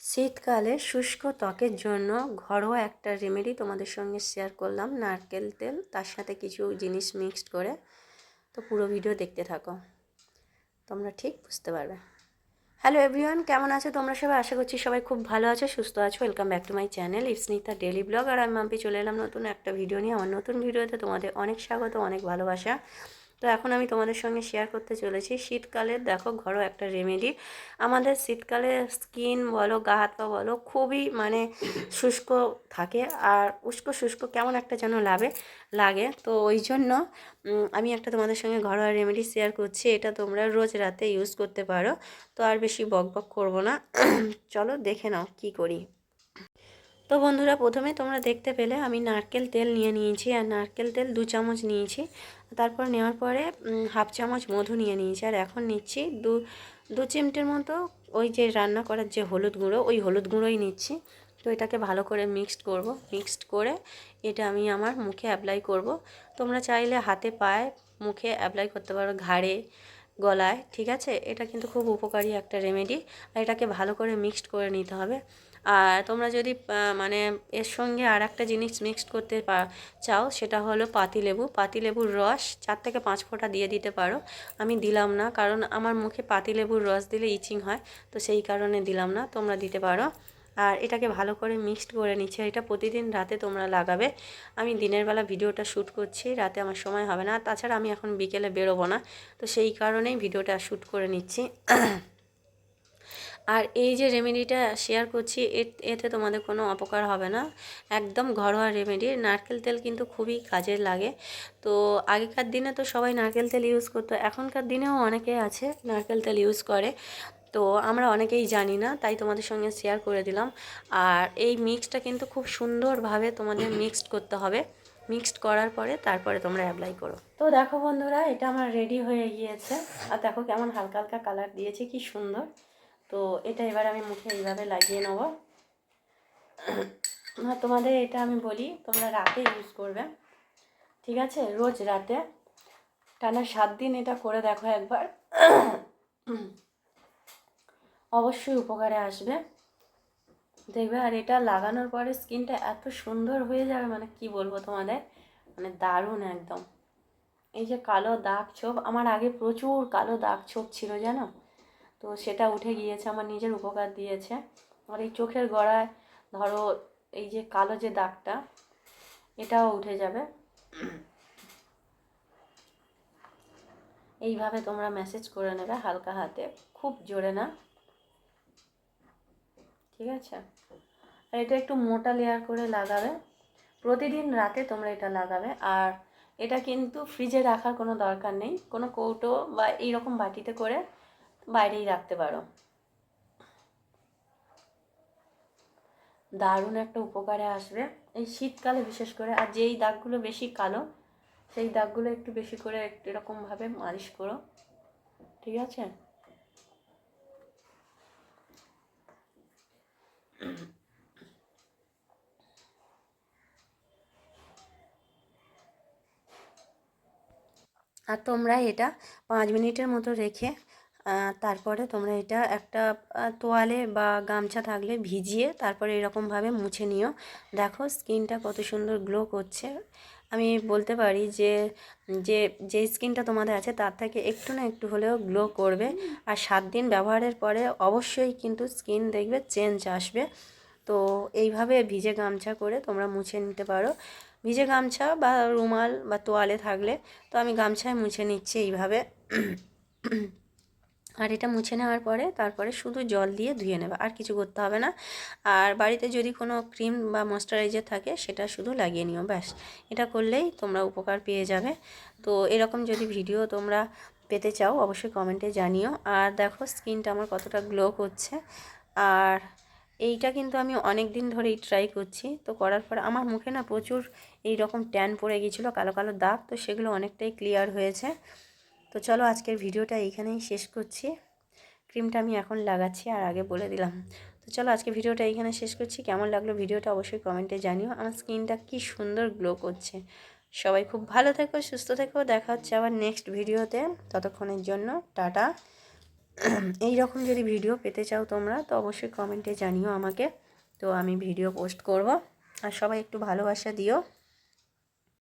শীতকালে শুষ্ক ত্বকের জন্য ঘরোয়া একটা রেমেডি তোমাদের সঙ্গে শেয়ার করলাম, নারকেল তেল, তার সাথে কিছু জিনিস মিক্সড করে। তো পুরো ভিডিও দেখতে থাকো। তোমরা ঠিক বুঝতে পারবে। হ্যালো এভরিওয়ান কেমন আছো তোমরা সবাই? আশা করছি সবাই খুব ভালো আছো, সুস্থ আছো। Welcome back to my channel it's Nita daily blog আর আমি মাম্পি চলে এলাম নতুন একটা ভিডিও নিয়ে। আমার নতুন ভিডিওতে তোমাদের অনেক স্বাগত, অনেক ভালোবাসা। তো এখন আমি তোমাদের সঙ্গে শেয়ার করতে চলেছি। শীতকালে দেখো ঘরো একটা রেমেডি আমাদের শীতকালে স্কিন বলো, গা হাত পা বলো, খুবই মানে শুষ্ক থাকে। আর উস্কো শুষ্ক কেমন একটা যেন লাগে লাগে। তো ওই জন্য আমি একটা তোমাদের সঙ্গে ঘরোয়া রেমেডি শেয়ার করছি। এটা তোমরা রোজ রাতে ইউজ করতে পারো। তো আর বেশি বক বক করব না। চলো দেখে নাও কি করি। তো বন্ধুরা, প্রথমে তোমরা দেখতে পেলে আমি নারকেল তেল নিয়ে নিয়েছি আর নারকেল তেল দু চামচ নিয়েছি। তারপর নেওয়ার পরে হাফ চামচ মধু নিয়ে নিয়েছি আর এখন নিচ্ছি দু দু চিমটের মতো ওই যে রান্না করার যে হলুদ গুঁড়ো, ওই হলুদ গুঁড়োই নিচ্ছি। তো এটাকে ভালো করে মিক্সড করব, মিক্সড করে এটা আমি আমার মুখে অ্যাপ্লাই করব। তোমরা চাইলে হাতে পায়ে মুখে অ্যাপ্লাই করতে পারো ঘাড়ে, গলায়, ঠিক আছে? এটা কিন্তু খুব উপকারী একটা রেমেডি। আর এটাকে ভালো করে মিক্সড করে নিতে হবে। আর তোমরা যদি মানে এর সঙ্গে আর একটা জিনিস মিক্সড করতে চাও, সেটা হলো পাতিলেবু পাতিলেবুর রস চার থেকে পাঁচ ফোঁটা দিয়ে দিতে পারো। আমি দিলাম না, কারণ আমার মুখে পাতিলেবুর রস দিলে ইচিং হয়, তো সেই কারণে দিলাম না, তোমরা দিতে পারো। আর এটাকে ভালো করে মিক্সড করে নিচ্ছে, এটা প্রতিদিন রাতে তোমরা লাগাবে। আমি দিনের বেলা ভিডিওটা শ্যুট করছি, রাতে আমার সময় হবে না। তাছাড়া আমি এখন বিকেলে বেরোবো না, তো সেই কারণেই ভিডিওটা শ্যুট করে নিচ্ছি। আর এই যে রেমেডিটা শেয়ার করছি এতে তোমাদের কোনো অপকার হবে না। একদম ঘরোয়া রেমেডি নারকেল তেল কিন্তু খুবই কাজে লাগে। তো আগেকার দিনে তো সবাই নারকেল তেল ইউজ করতো, এখনকার দিনেও অনেকে আছে নারকেল তেল ইউজ করে। তো আমরা অনেকেই জানি না, তাই তোমাদের সঙ্গে শেয়ার করে দিলাম। আর এই মিক্সটা কিন্তু খুব সুন্দরভাবে তোমাদের মিক্সড করতে হবে। মিক্সড করার পরে তারপরে তোমরা অ্যাপ্লাই করো। তো দেখো বন্ধুরা, এটা আমার রেডি হয়ে গিয়েছে। আর দেখো কেমন হালকা হালকা কালার দিয়েছে, কি সুন্দর। তো এটা এবার আমি মুখে এইভাবে লাগিয়ে নেব। তোমাদের এটা আমি বলি, তোমরা রাতে ইউজ করবে, ঠিক আছে? রোজ রাতে। টানা সাত দিন এটা করে দেখো একবার। অবশ্যই উপকারে আসবে। দেখবে, আর এটা লাগানোর পরে স্কিনটা এত সুন্দর হয়ে যাবে মানে কি বলব তোমাদের? মানে দারুণ একদম। এই যে কালো দাগ ছোপ, আমার আগে প্রচুর কালো দাগ ছোপ ছিল, জানো? তো সেটা উঠে গিয়েছে, আমার নিজের উপকার দিয়েছে। আর এই চোখের গড়ায় ধরো এই যে কালো যে দাগটা, এটাও উঠে যাবে। এইভাবে তোমরা মেসেজ করে নেবে হালকা হাতে, খুব জোরে না। ঠিক আছে? আর এটা একটু মোটা লেয়ার করে লাগাবে। প্রতিদিন রাতে তোমরা এটা লাগাবে। আর এটা কিন্তু ফ্রিজে রাখার কোনো দরকার নেই। কোনো কৌটো বা এইরকম বাটিতে করে বাইরেই রাখতে পারো। দারুণ একটা উপকারে আসবে। এই শীতকালে বিশেষ করে, আর যেই দাগগুলো বেশি কালো, সেই দাগগুলো একটু বেশি করে একটু এরকমভাবে মালিশ করো। ঠিক আছে? আর তোমরা এটা পাঁচ মিনিটের মতো রেখে তারপরে তোমরা এটা একটা তোয়ালে বা গামছা থাকলে ভিজিয়ে তারপরে এরকমভাবে মুছে নিও। দেখো স্কিনটা কত সুন্দর গ্লো করছে। আমি বলতে পারি যে যে যে স্কিনটা তোমাদের আছে তার থেকে একটু না একটু হলেও গ্লো করবে। আর সাত দিন ব্যবহারের পরে অবশ্যই কিন্তু স্কিন দেখবে চেঞ্জ আসবে। তো এইভাবে ভিজে গামছা করে তোমরা মুছে নিতে পারো। ভিজে গামছা বা রুমাল বা তোয়ালে থাকলে তো আমি গামছায় মুছে নিচ্ছি এইভাবে। আর এটা মুছে নেওয়ার পরে তারপরে শুধু জল দিয়ে ধুয়ে নেবে, আর কিছু করতে হবে না। আর বাড়িতে যদি কোনো ক্রিম বা ময়শ্চারাইজার থাকে, সেটা শুধু লাগিয়ে নিও, ব্যাস। এটা করলেই তোমরা উপকার পেয়ে যাবে। তো এরকম যদি ভিডিও তোমরা পেতে চাও, অবশ্যই কমেন্টে জানিও। আর দেখো, স্কিনটা আমার কতটা গ্লো করছে। আর এইটা কিন্তু আমি অনেক দিন ধরেই ট্রাই করছি। তো করার পর আমার মুখে না প্রচুর এই রকম ট্যান পড়ে গিয়েছিল, কালো কালো দাগ, তো সেগুলো অনেকটাই ক্লিয়ার হয়েছে। তো চলো আজকের ভিডিওটা এইখানেই শেষ করছি। ক্রিমটা আমি এখন লাগাচ্ছি আর আগে বলে দিলাম। তো চলো আজকে ভিডিওটা এইখানে শেষ করছি। কেমন লাগল ভিডিওটা অবশ্যই কমেন্টে জানিও। আমার স্কিনটা কি সুন্দর গ্লো করছে। সবাই খুব ভালো থেকো, সুস্থ থেকো। দেখা হচ্ছে আবার নেক্সট ভিডিওতে। ততক্ষণের জন্য টাটা। এই রকম যদি ভিডিও পেতে চাও তোমরা, তো অবশ্যই কমেন্টে জানিও আমাকে। তো আমি ভিডিও পোস্ট করব। আর সবাই একটু ভালোবাসা দিও।